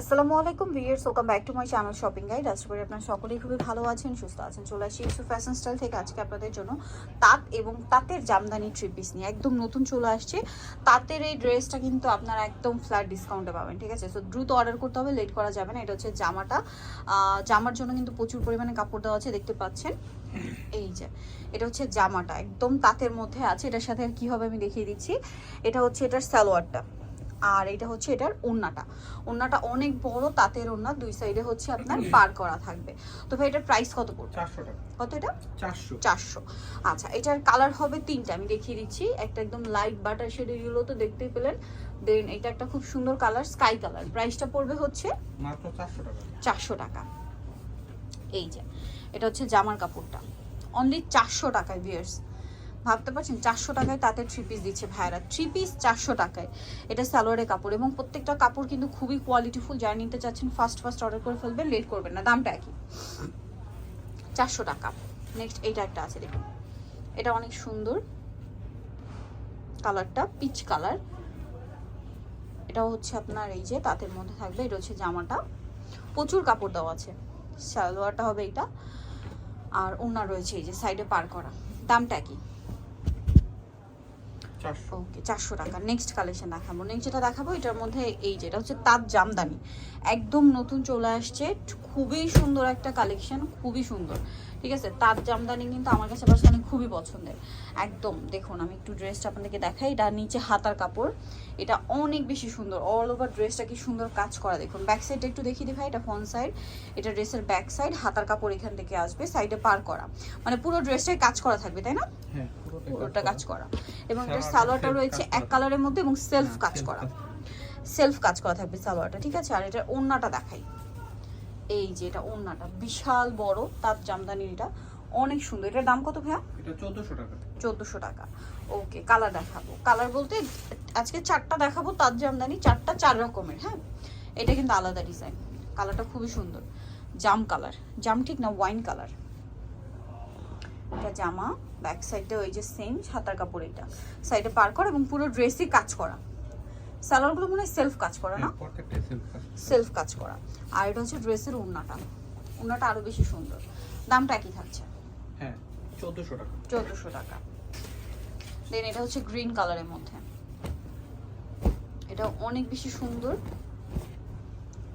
আসসালামু আলাইকুম viewers welcome back to my channel shopping guide আশা করি আপনারা সকলেই খুবই ভালো আছেন, সুস্থ আছেন। চলে আসি ইউসুফ ফ্যাশন স্টাইল থেকে আজকে আপনাদের জন্য তাঁত এবং তাঁতের জামদানি থ্রি পিস নিয়ে। একদম নতুন চলে আসছে। তাঁতের এই ড্রেসটা কিন্তু আপনারা একদম ফ্ল্যাট ডিসকাউন্টে পাবেন, ঠিক আছে? সো দ্রুত অর্ডার করতে হবে লেট করা যাবে না। এটা হচ্ছে জামাটা। জামার জন্য কিন্তু প্রচুর পরিমাণে কাপড় দেওয়া আছে, দেখতে পাচ্ছেন? এই যে, এটা হচ্ছে জামাটা। একদম তাঁতের মধ্যে আছে। এটার সাথে আর কী হবে আমি দেখিয়ে দিচ্ছি। এটা হচ্ছে এটার সালোয়ারটা। আর এটা হচ্ছে এটার ওন্নাটা ওন্নাটা অনেক বড় তাঁতের ওন্না দুই সাইডে হচ্ছে আপনার পার করা থাকবে। তো ভাই এটার প্রাইস কত পড়বে? কত এটা? চারশো। চারশো। আচ্ছা এটার কালার হবে তিনটা আমি দেখিয়ে দিচ্ছি। একটা একদম লাইট বাটার শেড এগুলো তো দেখতেই পেলেন। দেন এটা একটা খুব সুন্দর কালার স্কাই কালার প্রাইসটা পড়বে হচ্ছে মাত্র চারশো টাকা। চারশো টাকা। এই যে এটা হচ্ছে জামার কাপড়টা। অনলি চারশো টাকায় বিয়ার্স ভাবতে পারছেন, চারশো টাকায় তাতে থ্রি পিস দিচ্ছে ভাইরা থ্রি পিস চারশো টাকায়। এটা সালোয়ারের কাপড় এবং প্রত্যেকটা কাপড় কিন্তু খুবই কোয়ালিটিফুল যারা নিতে চাচ্ছেন ফার্স্ট ফার্স্ট অর্ডার করে ফেলবেন লেট করবেন না, দামটা একই। চারশো টাকা। নেক্সট এইটা একটা আছে, দেখুন। এটা অনেক সুন্দর। কালারটা পিচ কালার এটাও হচ্ছে আপনার এই যে তাঁতের মধ্যে থাকবে, এটা হচ্ছে জামাটা। প্রচুর কাপড় দেওয়া আছে। সালোয়ারটা হবে এটা আর ওনার রয়েছে এই যে সাইডে পার করা। দামটা কি ওকে, চারশো টাকা। নেক্সট কালেকশন দেখাবো। নেক্সট যেটা দেখাবো, এটার মধ্যে এই যেটা হচ্ছে তাঁত জামদানি। একদম নতুন চলে আসছে। খুবই সুন্দর একটা কালেকশন খুবই সুন্দর। ঠিক আছে? তাঁত জামদানি কিন্তু আমার কাছে পার্সোনালি খুবই পছন্দের। একদম দেখুন আমি একটু ড্রেসটা আপনাদেরকে দেখাই। এটা নিচে হাতার কাপড়। এটা অনেক বেশি সুন্দর। অল ওভার ড্রেসটা কি সুন্দর কাজ করা। দেখুন ব্যাক সাইডটা একটু দেখিয়ে দিই ভাই এটা ফ্রন্ট সাইড এটা ড্রেসের ব্যাক সাইড হাতার কাপড় এখান থেকে আসবে সাইডে পার করা। মানে পুরো ড্রেসটাই কাজ করা থাকবে তাই না? হ্যাঁ পুরোটা কাজ করা। এবং এটার সালোয়ারটা রয়েছে এক কালারের মধ্যে এবং সেলফ হ্যাঁ, কাজ করা। সেলফ কাজ করা থাকবে সালোয়ারটা ঠিক আছে? আর এটার ওড়নাটা দেখাই। এই যে এটা ওড়নাটা বিশাল বড় তার জামদানির এটা অনেক সুন্দর। এটার দাম কত ভাইয়া? এটা চোদ্দশো টাকা। চোদ্দোশো টাকা। ওকে কালার দেখাবো। কালার বলতে আজকে চারটা দেখাবো তার জামদানি চারটা চার রকমের হ্যাঁ? এটা কিন্তু আলাদা ডিজাইন। কালারটা খুবই সুন্দর। জাম কালার। জাম ঠিক না ওয়াইন কালার। এটা জামা ব্যাক সাইডে ওই যে সেম ছাতার কাপড় এটা। সাইডে পার করা এবং পুরো ড্রেসই কাজ করা। সালোয়ারগুলো মনে হয় সেলফ কাজ করা না? সেলফ কাজ করা। আর এটা হচ্ছে ড্রেসের ওড়নাটা ওড়নাটা আরও বেশি সুন্দর। দামটা একই থাকছে? হ্যাঁ চোদ্দশো টাকা। চোদ্দোশো টাকা। দেন এটা হচ্ছে গ্রিন কালারের মধ্যে। এটা অনেক বেশি সুন্দর।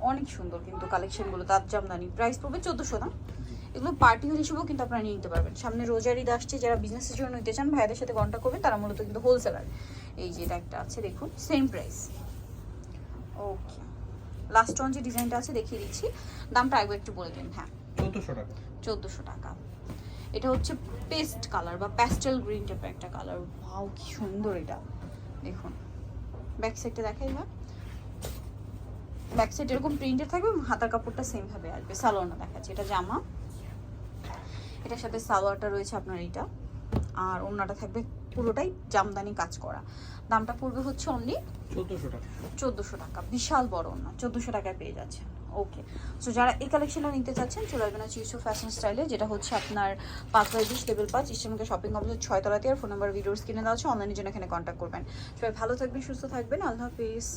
অনেক সুন্দর কিন্তু কালেকশনগুলো তার জামদানি প্রাইস পড়বে চোদ্দোশো না? এগুলো পার্টি ওয়ার হিসেবেও কিন্তু আপনারা নিয়ে নিতে পারবেন। সামনে রোজার ঈদ আসছে যারা বিজনেসের জন্য নিতে চান ভাইয়াদের সাথে কন্ট্যাক্ট করবেন তারা মূলত কিন্তু হোলসেলার এই যে এটা একটা আছে দেখুন same price okay last on যে ডিজাইনটা আছে দেখিয়ে দিচ্ছি। দামটা একবার একটু বলে দিন হ্যাঁ। চোদ্দশো টাকা। চোদ্দোশো টাকা। এটা হচ্ছে পেস্ট কালার বা প্যাস্টেল গ্রিন টাইপের একটা কালার ভাও কি সুন্দর এটা। দেখুন ব্যাক সাইডটা দেখাই না ব্যাক সাইড এরকম প্রিন্টেড থাকবে হাতার কাপড়টা সেম ভাবে আসবে। সালোয়ারটা দেখাচ্ছে এটা জামা। এটার সাথে সালোয়ারটা রয়েছে আপনার এইটা। আর ওড়নাটা থাকবে পুরোটাই জামদানি কাজ করা। দামটা পড়বে হচ্ছে অনলি চোদ্দশো টাকা। চোদ্দোশো টাকা। বিশাল বড় অন্য চোদ্দোশো টাকায় পেয়ে যাচ্ছেন। ওকে সো যারা এই কালেকশনটা নিতে চাচ্ছেন চলে আসবেন হচ্ছে ইউসুফ ফ্যাশন স্টাইলে যেটা হচ্ছে আপনার পাঁচ বাই বিশ লেভেল পাঁচ ইস্টামকে শপিং কমপ্লেক্স ছয়তলাতে আর ফোন নাম্বার ভিডিওস কিনে দেওয়া আছে অনলাইনের জন্য এখানে কন্ট্যাক্ট করবেন। সবাই ভালো থাকবেন সুস্থ থাকবেন আল্লাহ হাফিজ।